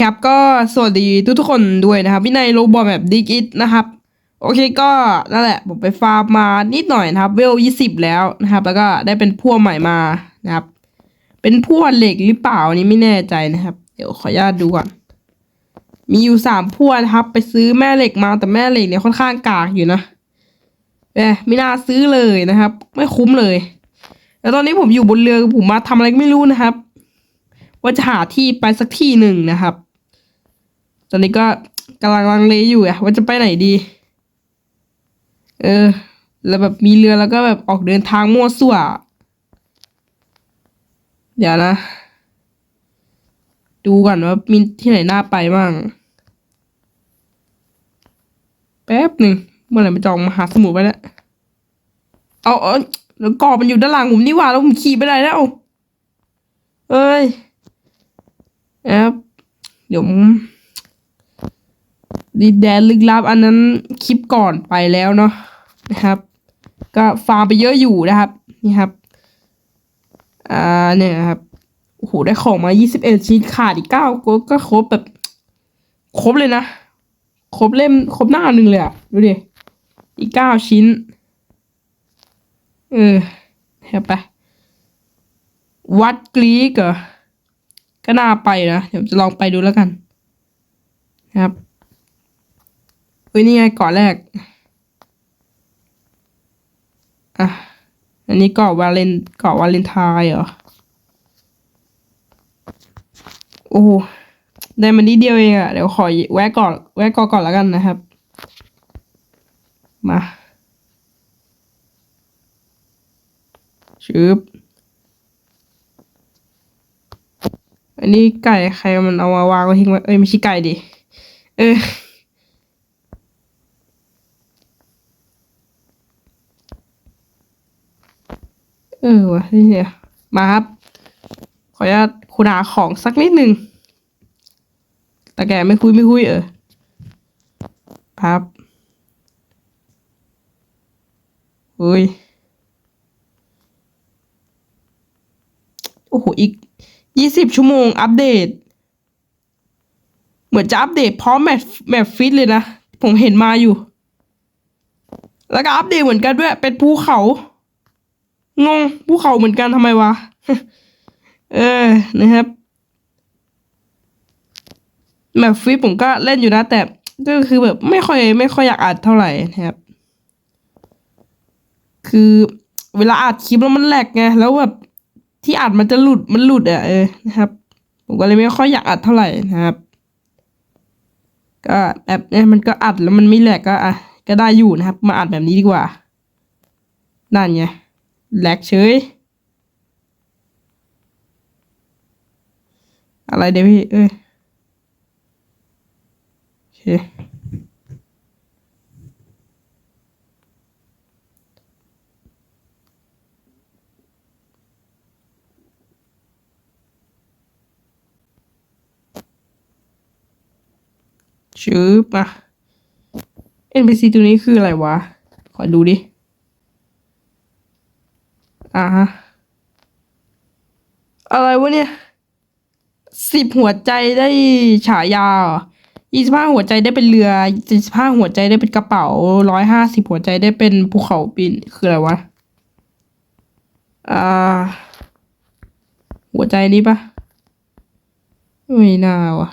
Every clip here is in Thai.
ครับก็สวัสดีทุกทุกๆคนด้วยนะครับวินัยโรบอทแบบดิกิตนะครับ โอเคก็นั่นแหละ ผมไปฟาร์มมานิดหน่อยนะครับ เวลยี่สิบแล้วนะครับ แล้วก็ได้เป็นพ่วใหม่มานะครับ เป็นพ่วเหล็กหรือเปล่านี้ไม่แน่ใจนะครับ เดี๋ยวขออนุญาตดูก่อนมีอยู่สามพ่วนะครับ ไปซื้อแม่เหล็กมาแต่แม่เหล็กเนี่ยค่อนข้างกากอยู่นะเอ้ไม่น่าซื้อเลยนะครับ ไม่คุ้มเลย แล้วตอนนี้ผมอยู่บนเรือผมมาทำอะไรก็ไม่รู้นะครับว่าจะหาที่ไปสักที่หนึ่งนะครับ ตอนนี้ก็กำลังลังเลอยู่อะว่าจะไปไหนดี เออ แล้วแบบมีเรือแล้วก็แบบออกเดินทางมั่วซั่ว เดี๋ยวนะ ดูก่อนว่ามีที่ไหนน่าไปบ้าง แป๊บหนึ่งเมื่อไหร่มันจออกมหาสมุทรไปแล้วเอาเอาแล้วเกาะมันอยู่ด้านหลังผมนี่หว่าแล้วผมขี่ไปไหนแล้วเอ้ยแอปเดี๋ยวผม ดินแดนลึกลับอันนั้นคลิปก่อนไปแล้วเนาะนะครับ ก็ฟาร์มไปเยอะอยู่นะครับ นี่ครับ อ่าเนี่ยครับโอ้โหได้ของมา21ชิ้นขาดอีกเก้าก็ก็ครบแบบ ครบเลยนะ ครบเล่มครบหน้าหนึ่งเลยอะดูดิอีกเก้าชิ้น เออเห็นไป วัดกรีกเหรอก็น่าไปนะ เดี๋ยวจะลองไปดูแล้วกัน นะครับ เฮ้ยนี่ไงเกาะแรก อะ อันนี้เกาะวาเลนเกาะวาเลนไทน์เหรอ โอ้ได้มานิดเดียวเองอะเดี๋ยวขอแวะก่อน แวะเกาะก่อนแล้วกันนะครับ มาชืบอันนี้ไก่ใครมันเอามาวางไว้ทิ้งไว้ เอ้ยไม่ใช่ไก่ดิ เออ เออวะนี่เนี่ยมาครับ ขออนุญาตคุณหาของสักนิดหนึ่งแต่แกไม่คุยไม่คุยเออครับเฮ้ยโอ้โหอีกยี่สิบชั่วโมงอัปเดต เหมือนจะอัปเดตพร้อมแมปแมปฟิตเลยนะ ผมเห็นมาอยู่ แล้วก็อัปเดตเหมือนกันด้วย เป็นภูเขา งงภูเขาเหมือนกันทำไมวะ เออนะครับแมปฟิตผมก็เล่นอยู่นะ แต่ก็คือแบบไม่ค่อยไม่ค่อยอยากอัดเท่าไหร่นะครับ คือเวลาอัดคลิปแล้วมันแหลกไงแล้วแบบที่อัดมันจะหลุดมันหลุดอะเออนะครับ ผมก็เลยไม่ค่อยอยากอัดเท่าไหร่นะครับ ก็แบบเนี้ยมันก็อัดแล้วมันไม่แหลกก็อะก็ได้อยู่นะครับ มาอัดแบบนี้ดีกว่านั่นไง แหลกเฉย อะไรเดี๋ยวพี่ เอ้ยโอเคชืบอะ NPC ตัวนี้คืออะไรวะ ขอดูดิ อ่าฮะ อะไรวะเนี่ยสิบหัวใจได้ฉายายี่สิบห้าหัวใจได้เป็นเรือยี่สิบห้าหัวใจได้เป็นกระเป๋าร้อยห้าสิบหัวใจได้เป็นภูเขาปีนคืออะไรวะ อ่า หัวใจนี้ปะไม่น่าวะ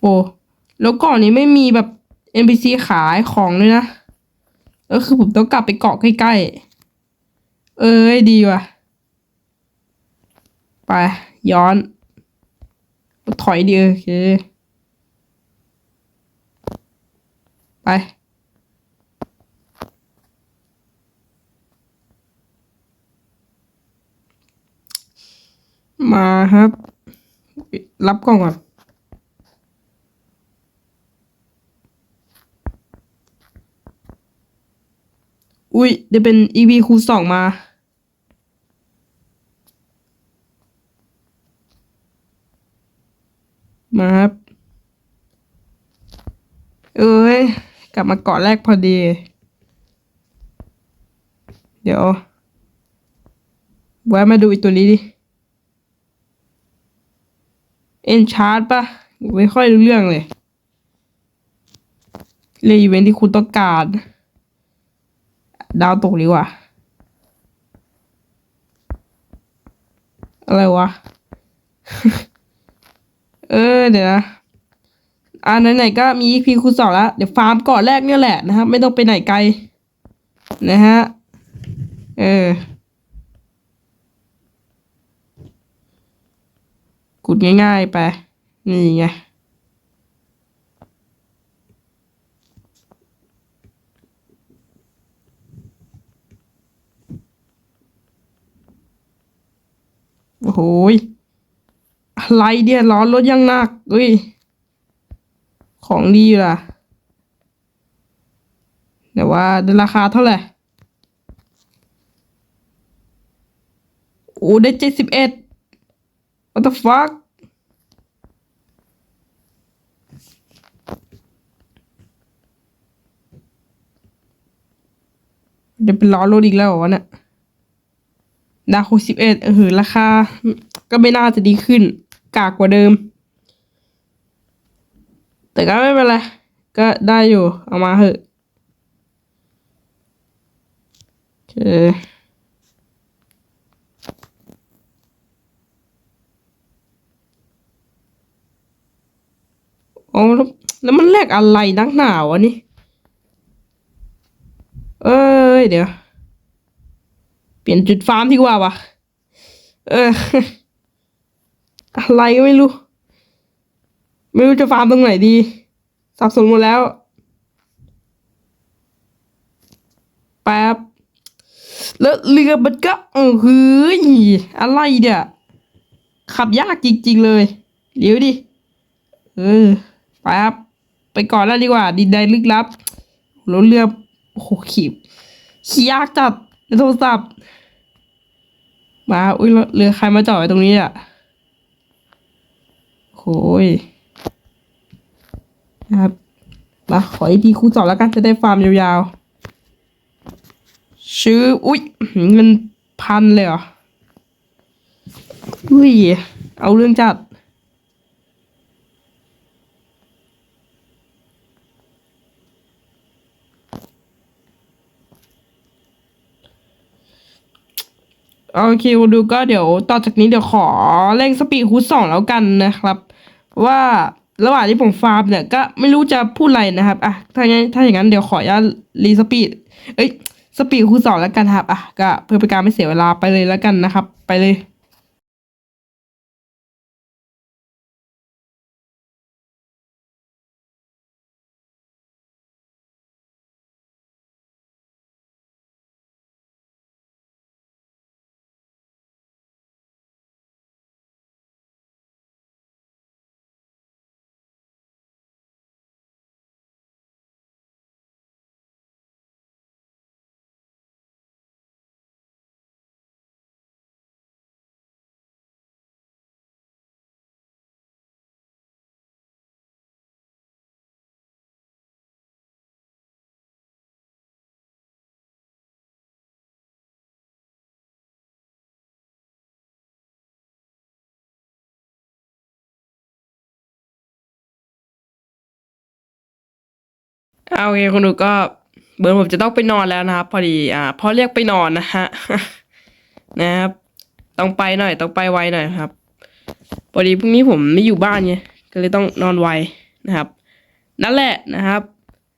โอ้แล้วเกาะนี้ไม่มีแบบ NPC ขายของเลยนะ ก็คือผมต้องกลับไปเกาะใกล้ๆ เอ้ยดีว่ะ ไป ย้อน ถอยดีโอเค ไปมาครับ รับกล้องก่อนอุ้ยเดี๋ยวเป็น EV คูณสองมา มาครับ เอ้ย กลับมาเกาะแรกพอดี เดี๋ยวแวะมาดูอีกตัวนี้ดิ เอ็นชาร์ดปะไม่ค่อยรู้เรื่องเลยเรียอีเวนท์ที่คุณต้องการ ดาวตกดีกว่า อะไรวะ เออเดี๋ยวนะอ่าไหนๆก็มี EP คูณสองแล้ว เดี๋ยวฟาร์มเกาะแรกเนี่ยแหละนะครับ ไม่ต้องไปไหนไกล นะฮะ เออกุดง่ายๆไป นี่ไง โอ้โหย ไรเนี่ยร้อนรถยังหนักเฮ้ย ของดีอยู่ล่ะ แต่ว่าได้ราคาเท่าไหร่ โอ้ได้เจ็ดสิบเอ็ด what the fuck เดี๋ยวเป็นล้อรถอีกแล้วเหรอวะเนี่ยดาวหกสิบเอ็ดเออราคา ก็ไม่น่าจะดีขึ้น กากกว่าเดิม แต่ก็ไม่เป็นไร ก็ได้อยู่ เอามาเหอะโอเคโอ้แล้วแล้วมันแลกอะไรนักหนาวะนี่ เอ้ย เดี๋ยว เปลี่ยนจุดฟาร์มดีกว่าวะ เออ อะไรก็ไม่รู้ ไม่รู้จะฟาร์มตรงไหนดี สับสนหมดแล้ว แป๊บ แล้วเรือมันก็เออเฮ้ยอะไรเดี๋ยขับยากจริง ๆ เลยเดี๋ยวดิ เออแป๊บ ไปก่อนแล้วดีกว่า ดินแดนลึกลับรถเรือโอ้โหขีบขี่ยากจัดในโทรศัพท์มาอุ้ยเรือใครมาจอดไว้ตรงนี้อะ ยนะครับมาขออีพีคู่สองแล้วกันจะได้ฟาร์มยาวๆ ชื่อ อุ้ยเงินพันเลยเหรอ อุ้ย เอาเรื่องจัด โอเคดูก็เดี๋ยวต่อจากนี้เดี๋ยวขอเร่งสปีดคูณสองแล้วกันนะครับ ว่าระหว่างที่ผมฟาร์มเนี่ยก็ไม่รู้จะพูดอะไรนะครับอะถ้างั้นถ้าอย่างนั้นเดี๋ยวขออนุญาตรีสปีดเอ้ยสปีดคูณสองแล้วกันครับอะก็เพื่อเป็นการไม่เสียเวลาไปเลยแล้วกันนะครับ ไปเลย เอาโอเคคุณดูก็เบิร์นผมจะต้องไปนอนแล้วนะครับ พอดีอ่าพอเรียกไปนอนนะฮะนะครับต้องไปหน่อยต้องไปไวหน่อยครับพอดีพรุ่งนี้ผมไม่อยู่บ้านไงก็เลยต้องนอนไวนะครับ นั่นแหละนะครับ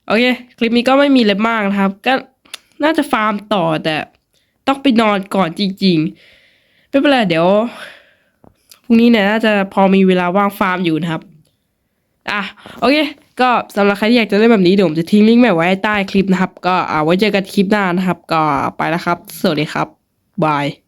โอเคคลิปนี้ก็ไม่มีอะไรมากนะครับ ก็น่าจะฟาร์มต่อแต่ต้องไปนอนก่อนจริง ๆ ไม่เป็นไรเดี๋ยวพรุ่งนี้เนี่ยน่าจะพอมีเวลาว่างฟาร์มอยู่นะครับ อะโอเค ก็สำหรับใครที่อยากจะเล่นแบบนี้เดี๋ยวผมจะทิ้งลิงก์แบบไว้ใต้คลิปนะครับ ก็เอาไว้เจอกันคลิปหน้านะครับ ก็ไปแล้วครับ สวัสดีครับบาย